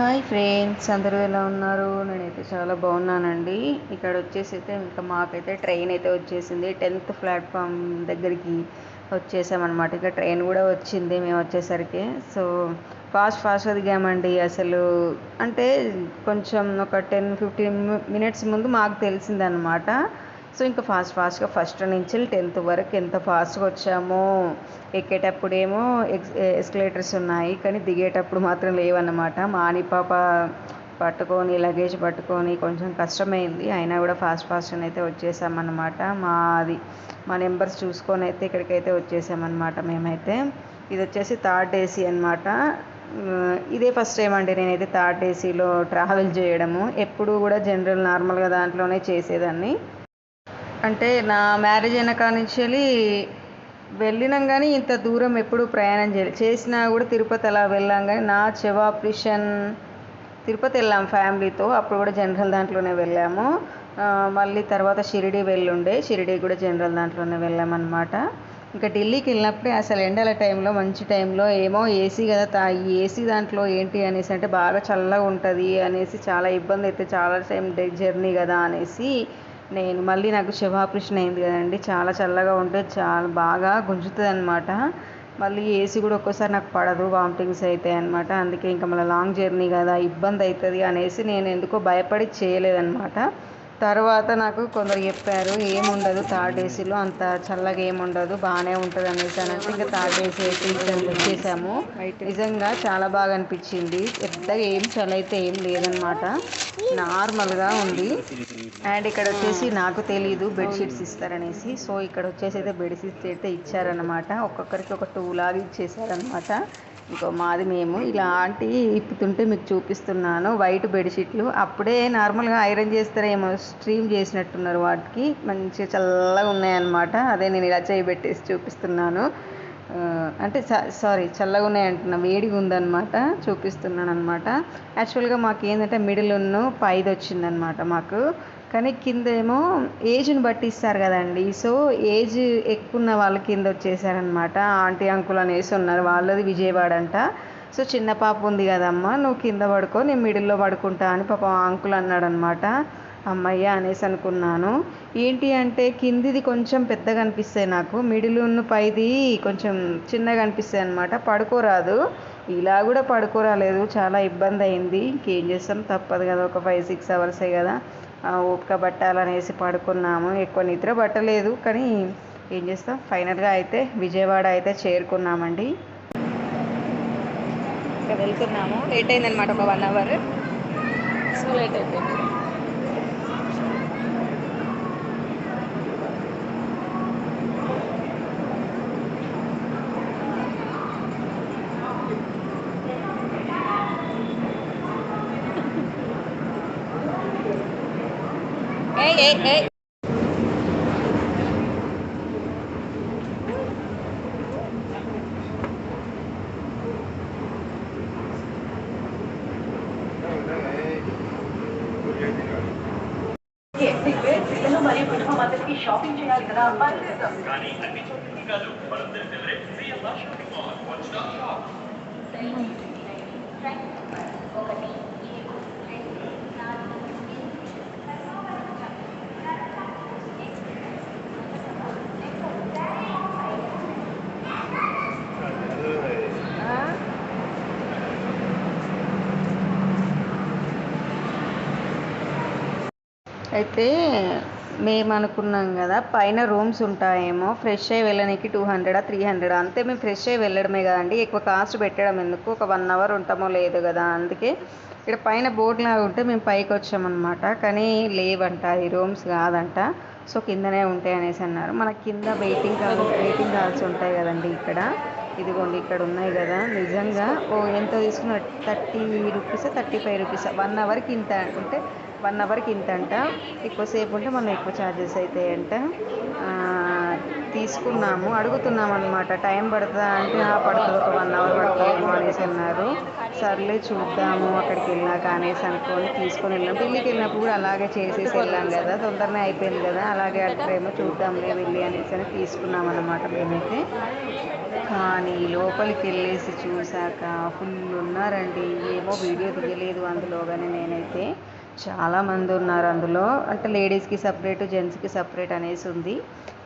Hi friends అందరూ ఎలా ఉన్నారు? నేనైతే చాలా బాగున్నానండి. ఇక్కడ వచ్చేసి అయితే ఇంకా మాకైతే ట్రైన్ అయితే వచ్చేసింది. టెన్త్ ప్లాట్ఫామ్ దగ్గరికి వచ్చేసామన్నమాట. ఇక ట్రైన్ కూడా వచ్చింది మేము వచ్చేసరికి. సో ఫాస్ట్ ఫాస్ట్గా దిగామండి అసలు. అంటే కొంచెం ఒక టెన్ ఫిఫ్టీన్ మినిట్స్ ముందు మాకు తెలిసిందనమాట సో ఇంకా ఫాస్ట్ ఫాస్ట్గా ఫస్ట్ నుంచి టెన్త్ వరకు ఎంత ఫాస్ట్గా వచ్చామో ఎక్కేటప్పుడేమో ఎక్స్ ఎస్కలేటర్స్ ఉన్నాయి కానీ దిగేటప్పుడు మాత్రం లేవన్నమాట. మా పాప పట్టుకొని లగేజ్ పట్టుకొని కొంచెం కష్టమైంది. అయినా కూడా ఫాస్ట్ ఫాస్ట్గా అయితే వచ్చేసామన్నమాట. మాది మా నెంబర్స్ చూసుకొని అయితే ఇక్కడికైతే వచ్చేసామన్నమాట మేమైతే. ఇది వచ్చేసి థర్డ్ ఏసీ అనమాట ఇదే ఫస్ట్ టైం అండి నేనైతే థర్డ్ ఏసీలో ట్రావెల్ చేయడము. ఎప్పుడు కూడా జనరల్ నార్మల్గా దాంట్లోనే చేసేదాన్ని. అంటే నా మ్యారేజ్ అయిన కాడ నుంచి వెళ్ళి వెళ్ళినాం కానీ ఇంత దూరం ఎప్పుడు ప్రయాణం చేయలేదు చేసినా కూడా తిరుపతి అలా వెళ్ళాం కానీ నా చెవ ఆపరేషన్ తిరుపతి వెళ్ళాం ఫ్యామిలీతో. అప్పుడు కూడా జనరల్ దాంట్లోనే వెళ్ళాము. మళ్ళీ తర్వాత షిరిడి వెళ్ళుండే. షిరిడి కూడా జనరల్ దాంట్లోనే వెళ్ళామన్నమాట. ఇంకా ఢిల్లీకి వెళ్ళినప్పుడే అసలు ఎండల టైంలో మంచి టైంలో ఏమో ఏసీ కదా తా ఈ ఏసీ దాంట్లో ఏంటి అనేసి అంటే బాగా చల్లగా ఉంటుంది అనేసి చాలా ఇబ్బంది అయితే చాలా టైం జర్నీ కదా అనేసి నేను మళ్ళీ నాకు శివ అయింది కదండి. చాలా చల్లగా ఉంటే చాలా బాగా గుంజుతుంది అనమాట మళ్ళీ ఏసీ కూడా ఒక్కోసారి నాకు పడదు వామిటింగ్స్ అవుతాయి అనమాట అందుకే ఇంకా మళ్ళీ లాంగ్ జర్నీ కదా ఇబ్బంది అవుతుంది అనేసి నేను ఎందుకో భయపడి చేయలేదన్నమాట. తర్వాత నాకు కొందరు చెప్పారు ఏముండదు థర్డ్ ఏసీలో అంత చల్లగా ఏముండదు బాగానే ఉంటుంది అనేసి అని అంటే ఇంకా థర్డ్ ఏసీ అయితే వచ్చేసాము. నిజంగా చాలా బాగా అనిపించింది. పెద్దగా ఏం చలి అయితే ఏం లేదనమాట నార్మల్గా ఉంది. అండ్ ఇక్కడ వచ్చేసి నాకు తెలీదు బెడ్షీట్స్ ఇస్తారనేసి. సో ఇక్కడ వచ్చేసి అయితే బెడ్షీట్స్ అయితే ఇచ్చారనమాట ఒక్కొక్కరికి ఒక టూ లాగా ఇచ్చేసారనమాట ఇంకో మాది మేము ఇలాంటి ఇప్పుతుంటే మీకు చూపిస్తున్నాను వైట్ బెడ్షీట్లు. అప్పుడే నార్మల్గా ఐరన్ చేస్తారేమో స్ట్రీమ్ చేసినట్టున్నారు వాటికి. మంచిగా చల్లగా ఉన్నాయన్నమాట. అదే నేను ఇలా చేయి పెట్టేసి చూపిస్తున్నాను. అంటే సారీ చల్లగా ఉన్నాయి అంటున్నా వేడిగా ఉందన్నమాట చూపిస్తున్నాను అనమాట యాక్చువల్గా మాకు ఏంటంటే మిడిల్ ఉన్న పైది వచ్చిందనమాట మాకు. కానీ కింద ఏమో ఏజ్ని బట్టి ఇస్తారు కదండి. సో ఏజ్ ఎక్కువ ఉన్న వాళ్ళ కింద వచ్చేసారనమాట ఆంటీ అంకుల్ అనేసి ఉన్నారు. వాళ్ళది విజయవాడ అంట సో చిన్న పాప ఉంది కదమ్మా నువ్వు కింద పడుకో నేను మిడిల్లో పడుకుంటా అని పాప అంకుల్ అన్నాడనమాట అమ్మయ్య అనేసి అనుకున్నాను. ఏంటి అంటే కిందిది కొంచెం పెద్దగా అనిపిస్తాయి నాకు మిడిల్ పైది కొంచెం చిన్నగా అనిపిస్తాయి అనమాట పడుకోరాదు. ఇలా కూడా పడుకోరాలేదు. చాలా ఇబ్బంది అయింది. ఇంకేం చేస్తాం? తప్పదు కదా. ఒక ఫైవ్ సిక్స్ అవర్సే కదా. ఓపిక పట్టాలనేసి పడుకున్నాము. ఎక్కువ నిద్ర పట్టలేదు. కానీ ఏం చేస్తాం? ఫైనల్గా అయితే విజయవాడ అయితే చేరుకున్నామండి. ఇక్కడ వెళ్తున్నాము. లేట్ అయిందనమాట ఒక వన్ అవర్ సో లేట్ అయిపోయింది. eh, అయితే మేము అనుకున్నాం కదా పైన రూమ్స్ ఉంటాయేమో ఫ్రెష్ అయ్యి వెళ్ళడానికి టూ హండ్రెడా త్రీ హండ్రెడా అంతే మేము ఫ్రెష్ అయ్యి వెళ్ళడమే కదండి ఎక్కువ కాస్ట్ పెట్టడం ఎందుకు? ఒక వన్ అవర్ ఉంటామో లేదు కదా? అందుకే ఇక్కడ పైన బోర్డు లాగా ఉంటే మేము పైకి వచ్చామన్నమాట. కానీ లేవంట ఈ రూమ్స్ కాదంట. సో కిందనే ఉంటాయి అనేసి అన్నారు. మన కింద వెయిటింగ్ హాల్ వెయిటింగ్ హాల్స్ ఉంటాయి కదండి ఇక్కడ. ఇదిగోండి ఇక్కడ ఉన్నాయి కదా. నిజంగా ఓ ఎంత తీసుకున్న thirty rupees thirty five rupees one అవర్కి ఇంత అంటే వన్ అవర్కి ఇంత అంట ఎక్కువసేపు ఉంటే మనం ఎక్కువ ఛార్జెస్ అవుతాయంట తీసుకున్నాము. అడుగుతున్నాం అనమాట టైం పడుతుందా అంటే "ఆ, పడుతుంది. ఒక వన్ అవర్ పడుతుందేమో అనేసి అన్నారు. సర్లే చూద్దాము అక్కడికి వెళ్ళాక అనేసి అనుకొని తీసుకొని వెళ్ళాం. ఢిల్లీకి వెళ్ళినప్పుడు కూడా అలాగే చేసేసి వెళ్ళాం కదా. తొందరనే అయిపోయింది కదా. అలాగే అక్కడేమో చూద్దాంలే వెళ్ళి అనేసి అని తీసుకున్నాం అనమాట మేమైతే. కానీ లోపలికి వెళ్ళేసి చూశాక ఫుల్ ఉన్నారండి. ఏమో వీడియో తీయలేదు అందులోగానే నేనైతే. చాలామంది ఉన్నారు అందులో. అంటే లేడీస్కి సపరేట్ జెంట్స్కి సపరేట్ అనేసి ఉంది.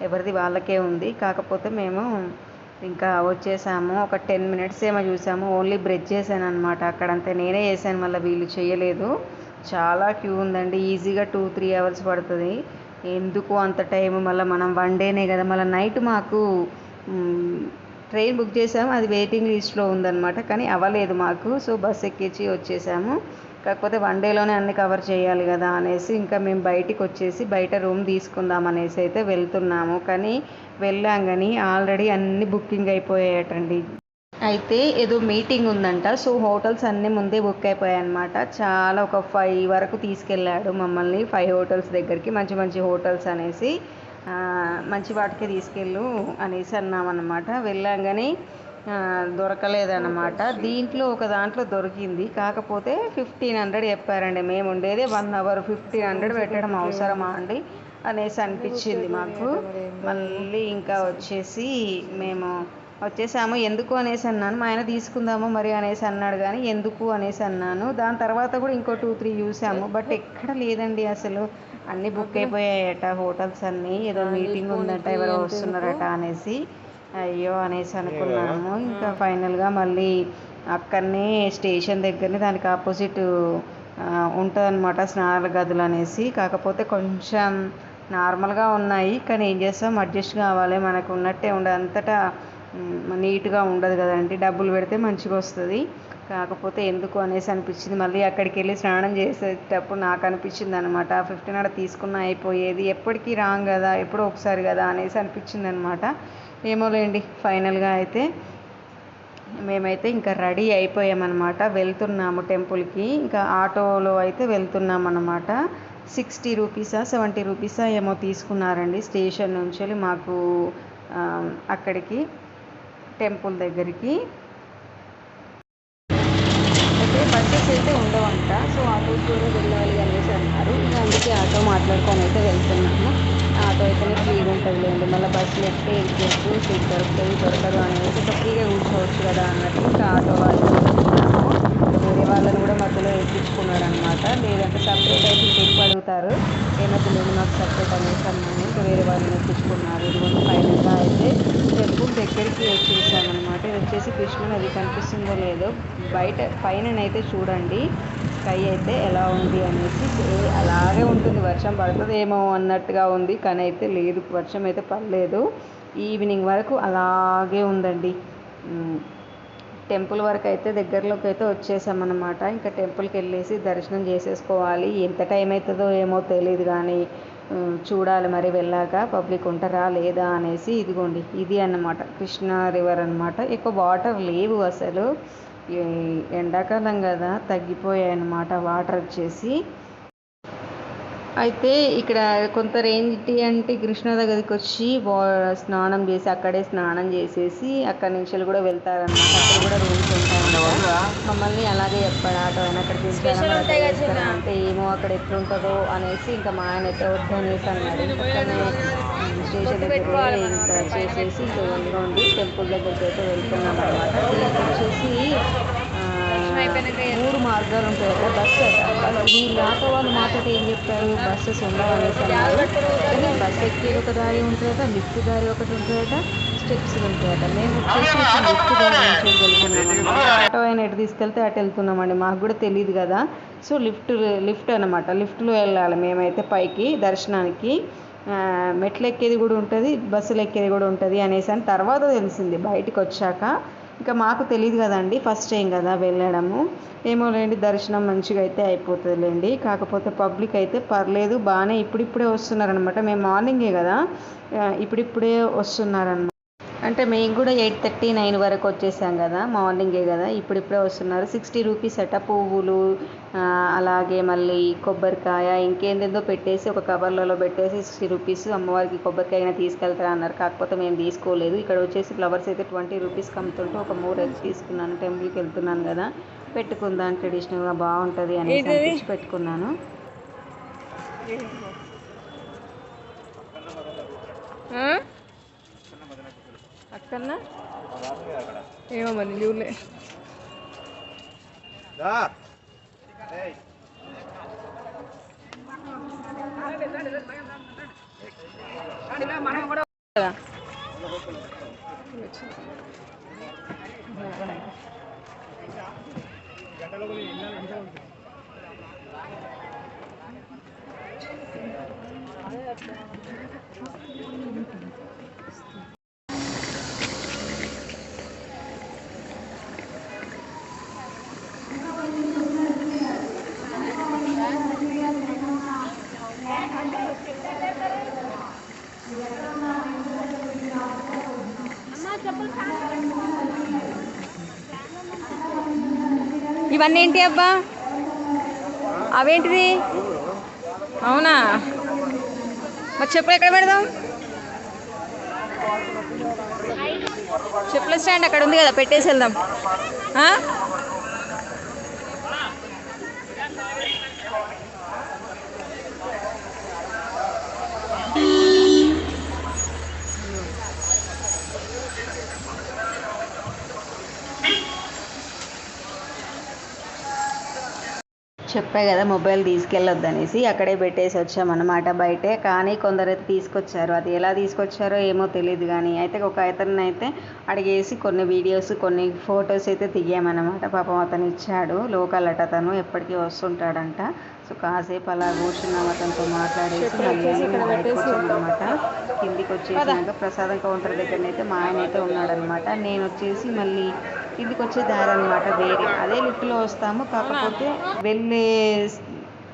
ఎవరిది వాళ్ళకే ఉంది. కాకపోతే మేము ఇంకా వచ్చేసాము. ఒక టెన్ మినిట్స్ ఏమో చూసాము. ఓన్లీ బ్రెడ్ చేశాను అనమాట అక్కడంతే నేనే చేశాను. మళ్ళీ వీళ్ళు చేయలేదు. చాలా క్యూ ఉందండి. ఈజీగా టూ త్రీ అవర్స్ పడుతుంది. ఎందుకు అంత టైం మళ్ళీ మనం వన్ డేనే కదా. మళ్ళీ నైట్ మాకు ట్రైన్ బుక్ చేసాము. అది వెయిటింగ్ లిస్ట్లో ఉందన్నమాట. కానీ అవ్వలేదు మాకు. సో బస్ ఎక్కించి వచ్చేసాము. కాకపోతే వన్ డేలోనే అన్ని కవర్ చేయాలి కదా అనేసి ఇంకా మేము బయటికి వచ్చేసి బయట రూమ్ తీసుకుందాం అనేసి అయితే వెళ్తున్నాము. కానీ వెళ్ళాం కానీ ఆల్రెడీ అన్ని బుకింగ్ అయిపోయాయటండి. అయితే ఏదో మీటింగ్ ఉందంట. సో హోటల్స్ అన్నీ ముందే బుక్ అయిపోయాయి అనమాట చాలా ఒక ఫైవ్ వరకు తీసుకెళ్ళాడు మమ్మల్ని ఫైవ్ హోటల్స్ దగ్గరికి. మంచి మంచి హోటల్స్ అనేసి మంచి వాటికి తీసుకెళ్ళు అనేసి అన్నామన్నమాట. వెళ్ళాం కానీ దొరకలేదన్నమాట. దీంట్లో ఒక దాంట్లో దొరికింది. కాకపోతే ఫిఫ్టీన్ హండ్రెడ్ చెప్పారండి. మేము ఉండేది వన్ అవర్ ఫిఫ్టీన్ హండ్రెడ్ పెట్టడం అవసరమా అండి? అనేసి అనిపించింది మాకు. మళ్ళీ ఇంకా వచ్చేసి మేము వచ్చేసాము. ఎందుకు అనేసి అన్నాను. మా ఆయన తీసుకుందాము మరి అనేసి అన్నాడు కానీ ఎందుకు అనేసి అన్నాను. దాని తర్వాత కూడా ఇంకో టూ త్రీ చూసాము. బట్ ఎక్కడ లేదండి అసలు. అన్నీ బుక్ అయిపోయాయట హోటల్స్ అన్నీ. ఏదో మీటింగ్ ఉందట ఎవరో వస్తున్నారట అనేసి. అయ్యో అనేసి అనుకున్నాము. ఇంకా ఫైనల్గా మళ్ళీ అక్కడనే స్టేషన్ దగ్గరనే దానికి ఆపోజిట్ ఉంటుంది అనమాట స్నానాల గదులు అనేసి. కాకపోతే కొంచెం నార్మల్గా ఉన్నాయి కానీ ఏం చేస్తాం అడ్జస్ట్ కావాలి. మనకు ఉన్నట్టే ఉండదు అంతటా నీట్గా ఉండదు కదండి. డబ్బులు పెడితే మంచిగా వస్తుంది. కాకపోతే ఎందుకు అనేసి అనిపించింది. మళ్ళీ అక్కడికి వెళ్ళి స్నానం చేసేటప్పుడు నాకు అనిపించింది అనమాట ఫిఫ్టీన్ హండ్రెడ్ తీసుకున్న అయిపోయేది. ఎప్పటికీ రాంగ్ కదా ఎప్పుడో ఒకసారి కదా అనేసి అనిపించింది అనమాట ఏమోలేండి ఫైనల్గా అయితే మేమైతే ఇంకా రెడీ అయిపోయామన్నమాట. వెళ్తున్నాము టెంపుల్కి. ఇంకా ఆటోలో అయితే వెళ్తున్నాం అనమాట సిక్స్టీ రూపీసా సెవెంటీ రూపీసా ఏమో తీసుకున్నారండి స్టేషన్ నుంచి వెళ్ళి మాకు అక్కడికి టెంపుల్ దగ్గరికి. అయితే బస్సెస్ అయితే ఉండవంట సో ఆటోస్ కూడా వెళ్ళాలి అనేసి అన్నారు. ఇంకా అందుకే ఆటో మాట్లాడుకొని అయితే వెళ్తున్నాము. ఆటో అయితేనే ఫ్రీగా ఉంటుంది లేండి మళ్ళీ బస్సులు ఎక్కితే ఎక్కేస్తూ సీట్ దొరుకుతుంది దొరకదు అనేసి ఇంకా ఫ్రీగా కూర్చోవచ్చు కదా అన్నట్టు ఇంకా ఆటో వాళ్ళు వేరే వాళ్ళని కూడా మధ్యలో ఎక్కించుకున్నాడు అనమాట లేదంటే సపరేట్ అయితే ఇంకెక్కువ అడుగుతారు. ఏమైతే లేదు నాకు సపరేట్ అనేసి అన్నాను. ఇంకా వేరే వాళ్ళని ఎక్కించుకున్నారు ఇదిగోండి ఫైనల్గా అయితే టెంపుల్ దగ్గరికి వచ్చేసామన్నమాట. ఇది వచ్చేసి కృష్ణ నది. కనిపిస్తుందో లేదో బయట పైననైతే చూడండి. స్కై అయితే ఎలా ఉంది అనేసి అలాగే ఉంటుంది వర్షం పడుతుందేమో అన్నట్టుగా ఉంది కానీ అయితే లేదు వర్షం అయితే పడలేదు. ఈవినింగ్ వరకు అలాగే ఉందండి. టెంపుల్ వరకు అయితే దగ్గరలోకి అయితే వచ్చేసామన్నమాట. ఇంకా టెంపుల్కి వెళ్ళేసి దర్శనం చేసేసుకోవాలి. ఎంత టైం అవుతుందో ఏమో తెలియదు కానీ చూడాలి మరి వెళ్ళాక పబ్లిక్ ఉంటారా లేదా అనేసి ఇదిగోండి ఇది అన్నమాట. కృష్ణా రివర్ అన్నమాట. ఎక్కువ వాటర్ లేవు అసలు. ఎండాకాలం కదా తగ్గిపోయాయి అన్నమాట వాటర్ వచ్చేసి. అయితే ఇక్కడ కొంత ఏంటి అంటే కృష్ణ దగ్గరికి వచ్చి స్నానం చేసి అక్కడే స్నానం చేసేసి అక్కడి నుంచి కూడా వెళ్తారన్నమాట. అక్కడ కూడా రూమ్స్ ఉంటాయన్నమాట మమ్మల్ని అలాగే చెప్పాడు ఆటో ఆయన అక్కడికి తీసుకెళ్ళాలి అంటే ఏమో అక్కడ ఎట్లుంటుందో అనేసి ఇంకా మా ఆయన అయితే వద్దనేసి అన్నాడు స్టేషన్ దగ్గర ఇంకా చేసేసి ఇంకా ఇదిగోండి టెంపుల్ దగ్గరికి అయితే వెళ్తున్నాం అనమాట వచ్చేసి మూడు మార్గాలు ఉంటాయి. కదా బస్సు అట. వీళ్ళు ఆటో వాళ్ళు మాతో ఏం చెప్తారు? బస్సెస్ ఉండవు అనేసి అన్నారు కానీ బస్సు ఎక్కేది ఒక దారి ఉంటుందట లిఫ్ట్ దారి ఒకటి ఉంటుందట స్టెప్స్ ఉంటాయట మేము వచ్చేసి లిఫ్ట్ దారి నుంచి వెళ్తున్నాం ఆటో ఆయన ఎటు తీసుకెళ్తే అటు వెళ్తున్నామండి. మాకు కూడా తెలియదు కదా. సో లిఫ్ట్ లిఫ్ట్ అనమాట లిఫ్ట్లో వెళ్ళాలి మేమైతే పైకి దర్శనానికి. మెట్లు ఎక్కేది కూడా ఉంటుంది బస్సులు ఎక్కేది కూడా ఉంటుంది అనేసి. అని తర్వాత తెలిసింది బయటికి వచ్చాక. ఇంకా మాకు తెలియదు కదండి ఫస్ట్ టైం కదా వెళ్ళడము. ఏమో లేండి దర్శనం మంచిగా అయితే అయిపోతుందిలేండి. కాకపోతే పబ్లిక్ అయితే పర్లేదు బాగానే ఇప్పుడిప్పుడే వస్తున్నారనమాట మేము మార్నింగే కదా ఇప్పుడిప్పుడే వస్తున్నారనమాట అంటే మేము కూడా ఎయిట్ థర్టీ నైన్ వరకు వచ్చేసాం కదా మార్నింగే కదా. ఇప్పుడిప్పుడే వస్తున్నారు. సిక్స్టీ రూపీస్ అట పువ్వులు అలాగే మళ్ళీ కొబ్బరికాయ ఇంకేందేందో పెట్టేసి ఒక కవర్లలో పెట్టేసి సిక్స్టీ రూపీస్ అమ్మవారికి కొబ్బరికాయ అయినా తీసుకెళ్తారా అన్నారు. కాకపోతే మేము తీసుకోలేదు. ఇక్కడ వచ్చేసి ఫ్లవర్స్ అయితే ట్వంటీ రూపీస్కి అమ్ముతుంటే ఒక మూడు అయితే తీసుకున్నాను. టెంపుల్కి వెళ్తున్నాను కదా. పెట్టుకుందాం ట్రెడిషనల్గా బాగుంటుంది అనేసి పెట్టుకున్నాను. అక్కడనా ఏమో మరి చూడలే అవన్నీ ఏంటి అబ్బా? అవేంటిది? అవునా? మరి చెప్పులు ఎక్కడ పెడదాం? చెప్పుల స్టాండ్ అక్కడ ఉంది కదా పెట్టేసి వెళ్దాం ఆ? చెప్పా కదా మొబైల్ తీసుకెళ్ళొద్దు అనేసి అక్కడే పెట్టేసి వచ్చామన్నమాట బయటే. కానీ కొందరైతే తీసుకొచ్చారు. అది ఎలా తీసుకొచ్చారో ఏమో తెలియదు కానీ అయితే ఒక అతను అయితే అడిగేసి కొన్ని వీడియోస్ కొన్ని ఫొటోస్ అయితే దిగామన్నమాట. పాపం అతను ఇచ్చాడు. లోకల్ అట అతను ఎప్పటికీ వస్తుంటాడంట. సో కాసేపు అలా కూర్చున్నాం అతనితో మాట్లాడేసి వచ్చామన్నమాట. కిందికి వచ్చేసినాక ప్రసాదం కౌంటర్ దగ్గర అయితే మా ఆయన అయితే ఉన్నాడనమాట నేను వచ్చేసి మళ్ళీ కిందికి వచ్చే దారి అనమాట వేరే. అదే లిఫ్ట్లో వస్తాము. కాకపోతే వెళ్ళే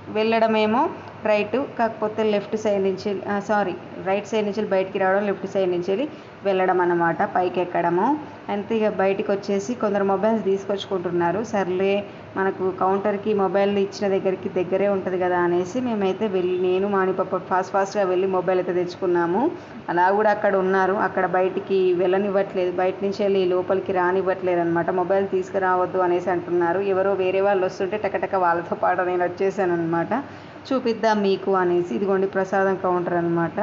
వెళ్ళడమేమో రైట్ కాకపోతే లెఫ్ట్ సైడ్ నుంచి సారీ రైట్ సైడ్ నుంచి బయటికి రావడం లెఫ్ట్ సైడ్ నుంచి వెళ్ళి వెళ్ళడం అనమాట పైకి ఎక్కడము అంతే ఇక బయటికి వచ్చేసి కొందరు మొబైల్స్ తీసుకొచ్చుకుంటున్నారు. సర్లే మనకు కౌంటర్కి మొబైల్ ఇచ్చిన దగ్గరికి దగ్గరే ఉంటుంది కదా అనేసి మేమైతే వెళ్ళి నేను మాణిపప్ప ఫాస్ట్ ఫాస్ట్గా వెళ్ళి మొబైల్ అయితే తెచ్చుకున్నాము. అలా కూడా అక్కడ ఉన్నారు. అక్కడ బయటికి వెళ్ళనివ్వట్లేదు. బయట నుంచి వెళ్ళి లోపలికి రానివ్వట్లేదు అనమాట మొబైల్ తీసుకురావద్దు అనేసి అంటున్నారు. ఎవరో వేరే వాళ్ళు వస్తుంటే టకటక వాళ్ళతో పాటు నేను వచ్చేసాను అనమాట చూపిద్దాం మీకు అనేసి ఇదిగోండి ప్రసాదం కౌంటర్ అనమాట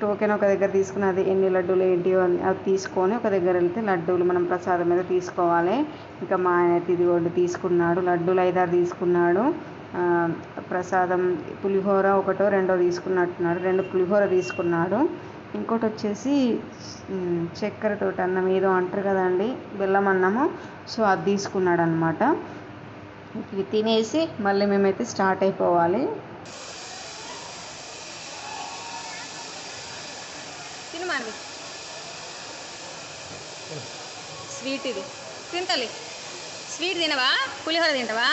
టోకెన్ ఒక దగ్గర తీసుకుని అది ఎన్ని లడ్డూలు ఏంటి అని అది తీసుకొని ఒక దగ్గర వెళ్తే లడ్డూలు మనం ప్రసాదం మీద తీసుకోవాలి. ఇంకా మా ఆయన అయితే ఇదిగోండి తీసుకున్నాడు లడ్డూలు ఐదారు తీసుకున్నాడు. ప్రసాదం పులిహోర ఒకటో రెండో తీసుకున్నట్టున్నాడు రెండు పులిహోర తీసుకున్నాడు. ఇంకోటి వచ్చేసి చక్కెరతోటి అన్నం ఏదో అంటారు కదండి బెల్లం అన్నము. సో అది తీసుకున్నాడు అనమాట ఇవి తినేసి మళ్ళీ మేమైతే స్టార్ట్ అయిపోవాలి. తినమాలి స్వీట్ ఇది. తింటలే స్వీట్ తినవా? పులిహోర తింటావా?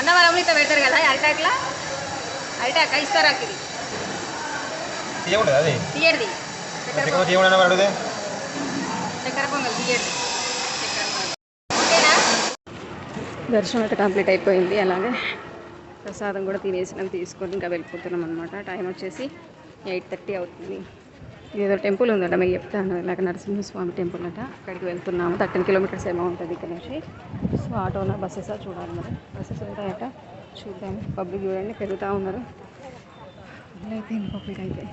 అన్నవరం ఇట్లా పెడతారు కదా అరిటాకులా అరిటాక ఇస్తారా ఇది. తీయకూడదు తీయడిది చక్కెర పొంగల్. తీయడిది దర్శనం అయితే కంప్లీట్ అయిపోయింది అలాగే ప్రసాదం కూడా తినేసినాం తీసుకొని ఇంకా వెళ్ళిపోతున్నాం అనమాట టైం వచ్చేసి ఎయిట్ థర్టీ అవుతుంది. ఏదో టెంపుల్ ఉందట మీకు చెప్తాను. ఇలాగ నరసింహస్వామి టెంపుల్ అట. అక్కడికి వెళ్తున్నాము. థర్టీన్ కిలోమీటర్స్ ఏమో ఉంటుంది ఇక్కడ నుంచి. సో ఆటోనా బస్సెసా చూడాలి మరి. బస్సెస్ ఉంటాయట. చూద్దాం. పబ్లిక్ చూడండి పెరుగుతూ ఉన్నారు. అయిపోయింది పబ్లిక్ అయితే.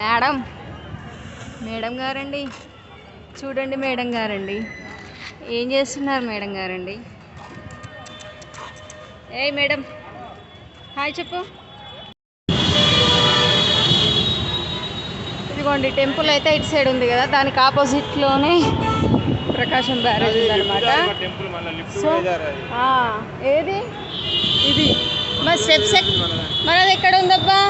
మేడం. మేడం గారండి. చూడండి మేడం గారండి. ఏం చేస్తున్నారు మేడం గారండి? ఏయ్ మేడం. హాయ్ చెప్పు. ఇదిగోండి టెంపుల్ అయితే ఇటు సైడ్ ఉంది కదా దానికి ఆపోజిట్లోనే ప్రకాశం బ్యారేజ్ ఉందన్నమాట. సో ఏది? ఇది. మా స్టెప్స్ మరి అది ఎక్కడ ఉందబ్బా?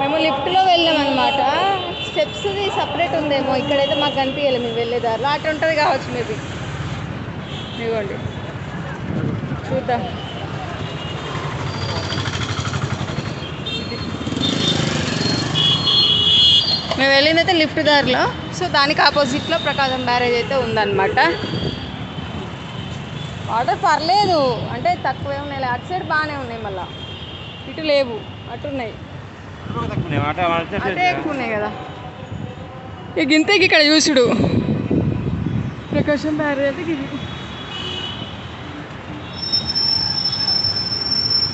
మేము లిఫ్ట్లో వెళ్ళాం అనమాట స్టెప్స్ది సపరేట్ ఉందేమో ఇక్కడైతే మాకు కనిపించాలి మేము వెళ్ళేదారిలో. అటు ఉంటుంది కావచ్చు మేబీ. ఇదిగోండి. చూద్దాం. మేము వెళ్ళిందైతే అయితే లిఫ్ట్ దారిలో. సో దానికి ఆపోజిట్లో ప్రకాశం బ్యారేజ్ అయితే ఉందన్నమాట. వాటర్ పర్లేదు. అంటే తక్కువే ఉన్నాయి. అటు సైడ్ బాగానే ఉన్నాయి మళ్ళీ. ఇటు లేవు. అటు ఉన్నాయి ఎక్కువ ఉన్నాయి కదా. ఇక ఇంతకి ఇక్కడ చూసుడు ప్రకాశం బ్యారేజ్ అయితే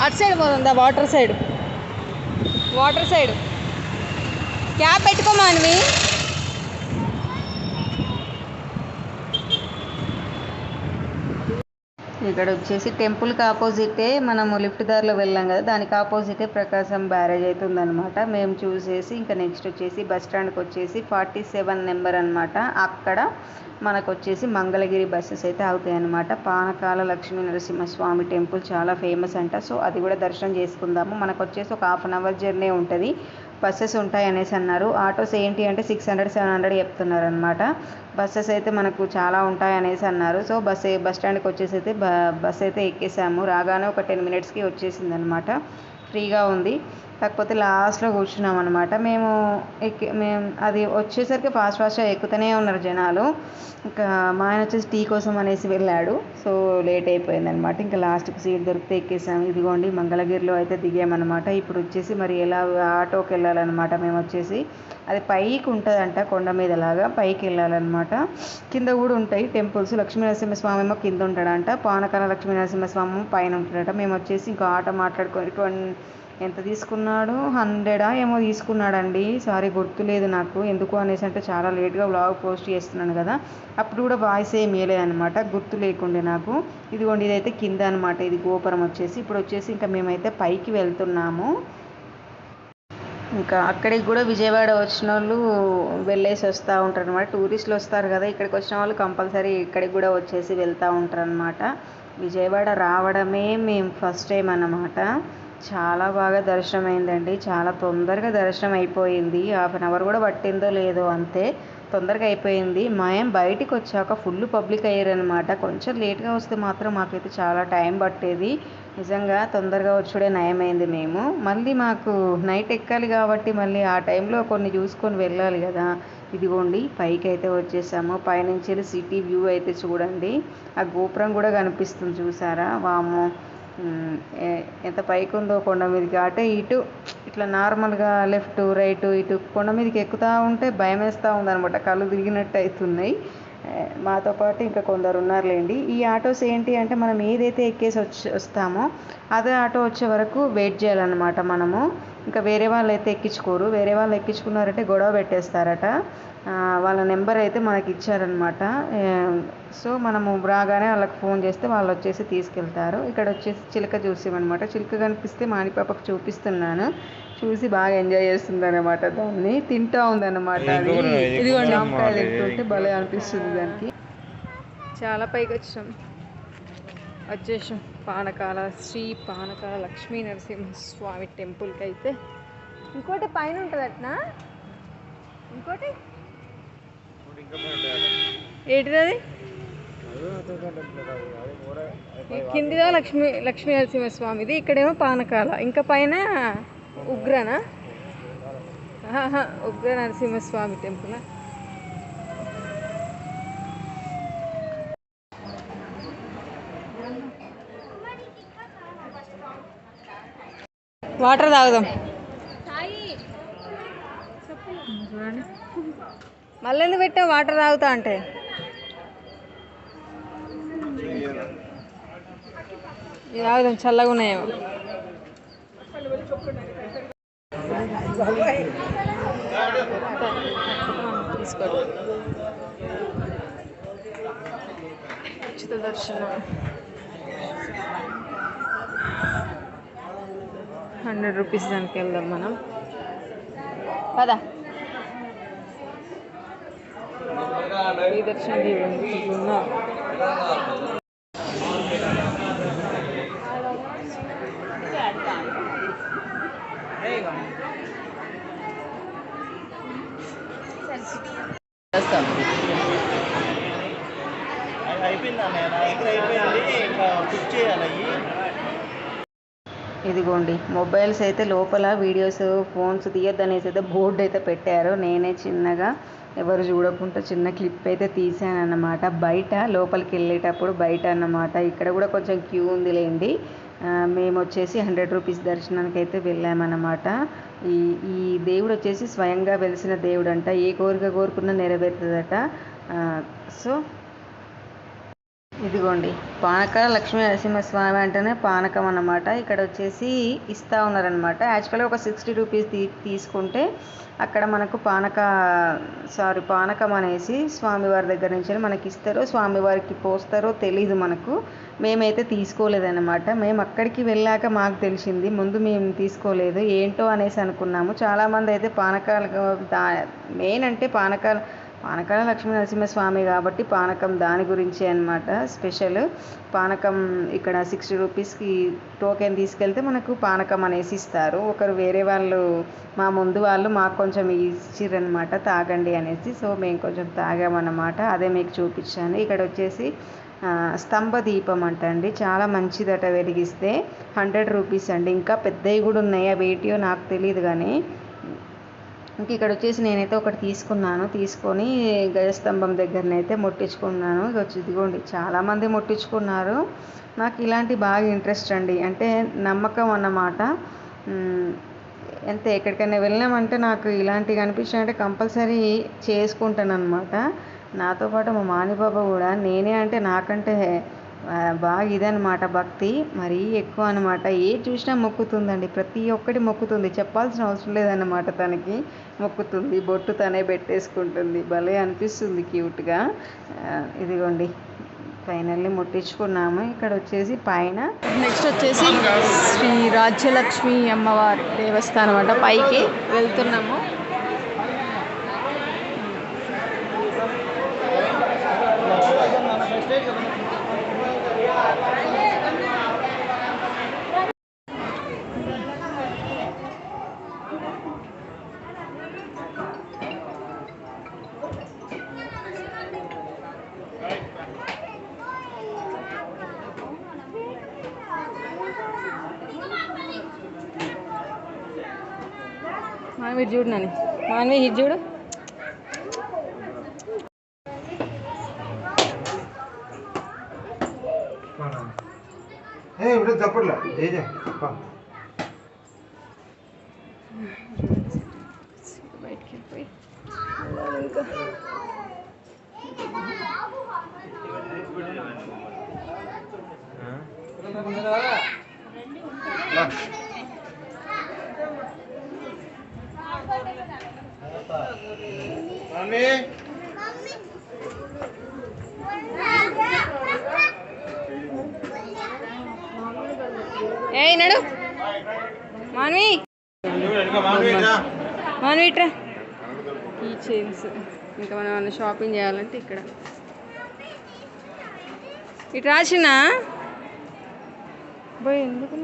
అటు సైడ్ పోతుందా water side? Water side. Cap పెట్టుకోమానివి ఇక్కడ వచ్చేసి టెంపుల్కి ఆపోజిటే మనము లిఫ్ట్ దారిలో వెళ్ళాం కదా దానికి ఆపోజిటే ప్రకాశం బ్యారేజ్ అయితే ఉందన్నమాట మేము చూసేసి ఇంకా నెక్స్ట్ వచ్చేసి బస్ స్టాండ్కి వచ్చేసి ఫార్టీ సెవెన్ నెంబర్ అనమాట అక్కడ మనకు వచ్చేసి మంగళగిరి బస్సెస్ అయితే అవుతాయి అనమాట పానకాల లక్ష్మీ నరసింహస్వామి టెంపుల్ చాలా ఫేమస్ అంట. సో అది కూడా దర్శనం చేసుకుందాము. మనకు వచ్చేసి ఒక హాఫ్ అన్ అవర్ జర్నీ ఉంటుంది. బస్సెస్ ఉంటాయి అనేసి అన్నారు. ఆటోస్ ఏంటి అంటే సిక్స్ హండ్రెడ్ సెవెన్ హండ్రెడ్ చెప్తున్నారు అనమాట బస్సెస్ అయితే మనకు చాలా ఉంటాయి అనేసి అన్నారు. సో బస్ బస్ స్టాండ్కి వచ్చేసి అయితే బస్ అయితే ఎక్కేసాము. రాగానే ఒక టెన్ మినిట్స్కి వచ్చేసింది అనమాట ఫ్రీగా ఉంది. కాకపోతే లాస్ట్లో కూర్చున్నాం అనమాట మేము ఎక్కి మేము అది వచ్చేసరికి ఫాస్ట్ ఫాస్ట్గా ఎక్కుతూనే ఉన్నారు జనాలు. ఇంకా మా ఆయన వచ్చేసి టీ కోసం అనేసి వెళ్ళాడు. సో లేట్ అయిపోయింది అనమాట ఇంకా లాస్ట్కి సీట్ దొరికితే ఎక్కేసాము. ఇదిగోండి మంగళగిరిలో అయితే దిగామన్నమాట. ఇప్పుడు వచ్చేసి మరి ఎలా ఆటోకి వెళ్ళాలన్నమాట. మేము వచ్చేసి అది పైకి ఉంటుందంట కొండ మీద లాగా పైకి వెళ్ళాలన్నమాట. కింద కూడా ఉంటాయి టెంపుల్స్. లక్ష్మీనరసింహస్వామి ఏమో కింద ఉంటాడంట. పానకాల లక్ష్మీనరసింహస్వామి పైన ఉంటాడట. మేము వచ్చేసి ఇంకో ఆటో మాట్లాడుకొని ఎంత తీసుకున్నాడు? హండ్రెడా? ఏమో తీసుకున్నాడండి. సారీ గుర్తులేదు నాకు. ఎందుకు అనేసి అంటే చాలా లేట్గా వ్లాగ్ పోస్ట్ చేస్తున్నాను కదా. అప్పుడు కూడా వాయిస్ ఏం అనమాట గుర్తు లేకుండే నాకు. ఇదిగోండి ఇదైతే కింద అనమాట ఇది గోపురం వచ్చేసి. ఇప్పుడు వచ్చేసి ఇంకా మేమైతే పైకి వెళ్తున్నాము. ఇంకా అక్కడికి కూడా విజయవాడ వచ్చిన వాళ్ళు వెళ్ళేసి వస్తూ ఉంటారు అనమాట టూరిస్టులు వస్తారు కదా. ఇక్కడికి వచ్చిన వాళ్ళు కంపల్సరీ ఇక్కడికి కూడా వచ్చేసి వెళ్తూ ఉంటారు అనమాట విజయవాడ రావడమే మేము ఫస్ట్ టైం అన్నమాట. చాలా బాగా దర్శనం అయిందండి చాలా తొందరగా దర్శనం అయిపోయింది హాఫ్ అన్ అవర్ కూడా పట్టిందో లేదో అంతే తొందరగా అయిపోయింది. మేము బయటికి వచ్చాక ఫుల్ పబ్లిక్ అయ్యారనమాట కొంచెం లేట్గా వస్తే మాత్రం మాకైతే చాలా టైం పట్టేది. నిజంగా తొందరగా వచ్చుడే నయమైంది మేము. మళ్ళీ మాకు నైట్ ఎక్కాలి కాబట్టి మళ్ళీ ఆ టైంలో కొన్ని చూసుకొని వెళ్ళాలి కదా. ఇదిగోండి పైకి అయితే వచ్చేసాము. పైనుంచి సిటీ వ్యూ అయితే చూడండి. ఆ గోపురం కూడా కనిపిస్తుంది చూసారా? వాము ఎంత పైకి ఉందో కొండ మీదకి అటే ఇటు ఇట్లా నార్మల్గా లెఫ్ట్ రైట్ ఇటు కొండ మీదకి ఎక్కుతూ ఉంటే భయం వేస్తూ ఉందనమాట కళ్ళు తిరిగినట్టు అవుతున్నాయి మాతో పాటు ఇంకా కొందరు ఉన్నారులేండి. ఈ ఆటోస్ ఏంటి అంటే మనం ఏదైతే ఎక్కేసి వచ్చి వస్తామో అదే ఆటో వచ్చే వరకు వెయిట్ చేయాలన్నమాట మనము. ఇంకా వేరే వాళ్ళు అయితే ఎక్కించుకోరు. వేరే వాళ్ళు ఎక్కించుకున్నారంటే గొడవ పెట్టేస్తారట. వాళ్ళ నెంబర్ అయితే మనకి ఇచ్చారనమాట సో మనము రాగానే వాళ్ళకి ఫోన్ చేస్తే వాళ్ళు వచ్చేసి తీసుకెళ్తారు. ఇక్కడ వచ్చేసి చిలుక చూసామన్నమాట చిలుక కనిపిస్తే మానిపాపకు చూపిస్తున్నాను. చూసి బాగా ఎంజాయ్ చేస్తుంది అనమాట దాన్ని తింటా ఉందన్నమాట అది. ఇదిగోండి తింటుంటే భలే అనిపిస్తుంది దానికి. చాలా పైకి వచ్చాం. వచ్చేసాం. పానకాల శ్రీ పానకాల లక్ష్మీ నరసింహస్వామి టెంపుల్కి అయితే. ఇంకోటి పైన ఉంటుంది అట్నా ఇంకోటి ఏంటిది కిందిదో లక్ష్మీ లక్ష్మీ నరసింహస్వామిది ఇక్కడేమో పానకాల. ఇంకా పైన ఉగ్రనా? ఉగ్ర నరసింహస్వామి టెంపుల్? వాటర్ తాగుదాం. మళ్ళీ ఎందుకు పెట్టాం వాటర్ తాగుతా అంటే. తాగుదాం చల్లగా ఉన్నాయేమో తీసుకోండి ఉచిత దర్శనం హండ్రెడ్ రూపీస్ దానికి వెళ్దాం మనం. పదా. ఈ దర్శనం చూడండి ఉన్నారు ఇస్తాము అయిపోయింది అన్నయ్య నా దగ్గర అయిపోయింది ఇంకా బుక్ చేయాలి అవి ఇదిగోండి మొబైల్స్ అయితే లోపల వీడియోస్ ఫోన్స్ తీయొద్దనేసి అయితే బోర్డు అయితే పెట్టారు. నేనే చిన్నగా ఎవరు చూడకుండా చిన్న క్లిప్ అయితే తీసాను అన్నమాట బయట లోపలికి వెళ్ళేటప్పుడు బయట అన్నమాట. ఇక్కడ కూడా కొంచెం క్యూ ఉంది లేండి మేము వచ్చేసి హండ్రెడ్ రూపీస్ దర్శనానికి అయితే వెళ్ళామన్నమాట. ఈ ఈ దేవుడు వచ్చేసి స్వయంగా వెలిసిన దేవుడు అంట ఏ కోరిక కోరుకున్నా నెరవేరుతుందట. సో ఇదిగోండి పానక లక్ష్మీ నరసింహస్వామి అంటేనే పానకం అన్నమాట. ఇక్కడ వచ్చేసి ఇస్తూ ఉన్నారనమాట యాక్చువల్గా ఒక సిక్స్టీ రూపీస్ తీ తీసుకుంటే అక్కడ మనకు పానక సారీ పానకం అనేసి స్వామివారి దగ్గర నుంచి మనకి ఇస్తారో స్వామివారికి పోస్తారో తెలీదు మనకు. మేమైతే తీసుకోలేదన్నమాట. మేము అక్కడికి వెళ్ళాక మాకు తెలిసింది ముందు మేము తీసుకోలేదు ఏంటో అనేసి అనుకున్నాము. చాలామంది అయితే పానకాలు దా మెయిన్ అంటే పానకాలు పానకాల లక్ష్మీ నరసింహస్వామి కాబట్టి పానకం దాని గురించి అన్నమాట. స్పెషల్ పానకం ఇక్కడ సిక్స్టీ రూపీస్కి టోకెన్ తీసుకెళ్తే మనకు పానకం అనేసి ఇస్తారు. ఒకరు వేరే వాళ్ళు మా ముందు వాళ్ళు మాకు కొంచెం ఇచ్చిర్రనమాట తాగండి అనేసి. సో మేము కొంచెం తాగామన్నమాట. అదే మీకు చూపించాను. ఇక్కడ వచ్చేసి స్తంభ దీపం అంట అండి చాలా మంచిదట వెలిగిస్తే. హండ్రెడ్ రూపీస్ అండి. ఇంకా పెద్దవి కూడా ఉన్నాయి. అవి ఏంటియో నాకు తెలియదు కానీ ఇంక ఇక్కడ వచ్చేసి నేనైతే ఒకటి తీసుకున్నాను. తీసుకొని గజస్తంభం దగ్గరనైతే ముట్టించుకున్నాను. ఇక ఇదిగోండి చాలామంది ముట్టించుకున్నారు. నాకు ఇలాంటి బాగా ఇంట్రెస్ట్ అండి. అంటే నమ్మకం అన్నమాట. ఎంత ఎక్కడికైనా వెళ్ళామంటే నాకు ఇలాంటివి కనిపించాయంటే కంపల్సరీ చేసుకుంటాను అనమాట నాతో పాటు మా మానిబాబా కూడా నేనే అంటే నాకంటే బాగా ఇదనమాట భక్తి. మరీ ఎక్కువ అనమాట ఏ చూసినా మొక్కుతుందండి. ప్రతి ఒక్కటి మొక్కుతుంది. చెప్పాల్సిన అవసరం లేదన్నమాట తనకి. మొక్కుతుంది. బొట్టు తనే పెట్టేసుకుంటుంది. భలే అనిపిస్తుంది క్యూట్గా. ఇదిగోండి. ఫైనల్లీ ముట్టించుకున్నాము. ఇక్కడ వచ్చేసి పైన నెక్స్ట్ వచ్చేసి శ్రీ రాజ్యలక్ష్మి అమ్మవారి దేవస్థానం అంట పైకి వెళ్తున్నాము. మానవి ఇటు చూడు నాని. మానవి ఇటు చూడు ఏ ఇప్పుడు తప్పట్లే ఏజే బయటికి వెళ్ళిపోయి వెళ్ళాలి ఇంకా మమ్మీ ఏ నడు మానవి మానవి ఇట్రా ఈ చైన్స్. ఇంకా మనం ఏమైనా షాపింగ్ చేయాలంటే ఇక్కడ. ఇటు రాసిన? పోయి ఎందుకు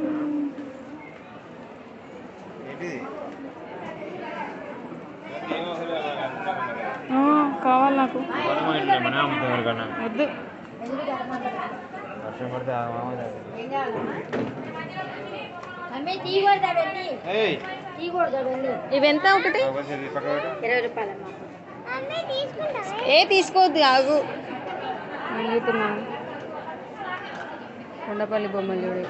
ఆ, కావాలి నాకు. వద్దు. వర్షం పడితే ఎంత ఒకటి? ఏ తీసుకోవద్దు ఆగు. అడుగుతున్నాను కొండపల్లి బొమ్మలు చూడు.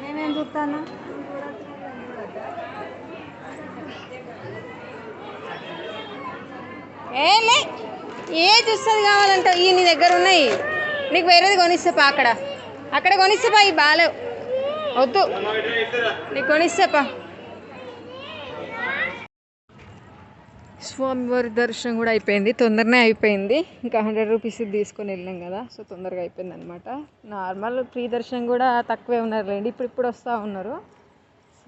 నేనేం చూస్తాను? ఏ లే ఏ చూస్తుంది కావాలంటే ఈ నీ దగ్గర ఉన్నాయి. నీకు వేరేది కొనిస్తేపా అక్కడ. అక్కడ కొనిస్తేపా ఈ బాలేవు వద్దు. నీకు కొనిస్తేపా స్వామివారి దర్శనం కూడా అయిపోయింది. తొందరనే అయిపోయింది. ఇంకా హండ్రెడ్ రూపీస్ తీసుకొని వెళ్ళాం కదా. సో తొందరగా అయిపోయింది అనమాట నార్మల్ ప్రీ దర్శనం కూడా తక్కువే ఉన్నారులేండి. ఇప్పుడు ఇప్పుడు వస్తూ ఉన్నారు.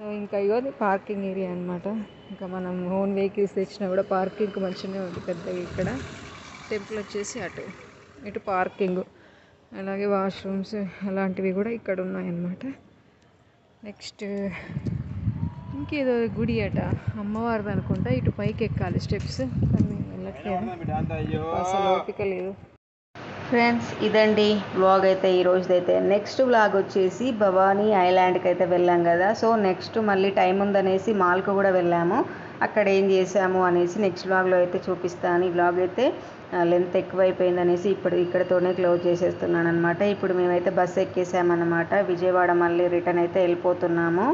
సో ఇంకా ఇగోది పార్కింగ్ ఏరియా అనమాట ఇంకా మనం ఓన్ వెహికల్స్ తెచ్చినా కూడా పార్కింగ్ మంచిగానే ఉంది పెద్దగా ఇక్కడ. టెంపుల్ వచ్చేసి అటు ఇటు పార్కింగ్. అలాగే వాష్రూమ్స్ అలాంటివి కూడా ఇక్కడ ఉన్నాయన్నమాట. నెక్స్ట్ ఇంకేదో గుడి అట అమ్మవారిది అనుకుంటా. ఇటు పైకి ఎక్కాలి స్టెప్స్. కానీ మేము వెళ్ళట్లేదు అసలు ఓపిక లేదు. ఫ్రెండ్స్ ఇదండి వ్లాగ్ అయితే ఈ రోజుదైతే. నెక్స్ట్ వ్లాగ్ వచ్చేసి భవానీ ఐలాండ్కి అయితే వెళ్ళాం కదా. సో నెక్స్ట్ మళ్ళీ టైం ఉందనేసి మాల్కు కూడా వెళ్ళాము. అక్కడ ఏం చేసాము అనేసి నెక్స్ట్ బ్లాగ్లో అయితే చూపిస్తాను. ఈ వ్లాగ్ అయితే లెంత్ ఎక్కువైపోయింది అనేసి ఇప్పుడు ఇక్కడతోనే క్లోజ్ చేసేస్తున్నాను అనమాట ఇప్పుడు మేమైతే బస్సు ఎక్కేసామన్నమాట. విజయవాడ మళ్ళీ రిటర్న్ అయితే వెళ్ళిపోతున్నాము.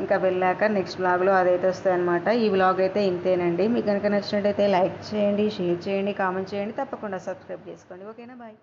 ఇంకా వెళ్ళాక నెక్స్ట్ బ్లాగ్లో అదైతే వస్తాయి అనమాట ఈ బ్లాగ్ అయితే ఇంతేనండి. మీకు కనుక నచ్చినట్టయితే లైక్ చేయండి షేర్ చేయండి కామెంట్ చేయండి. తప్పకుండా సబ్స్క్రైబ్ చేసుకోండి. ఓకేనా? బాయ్.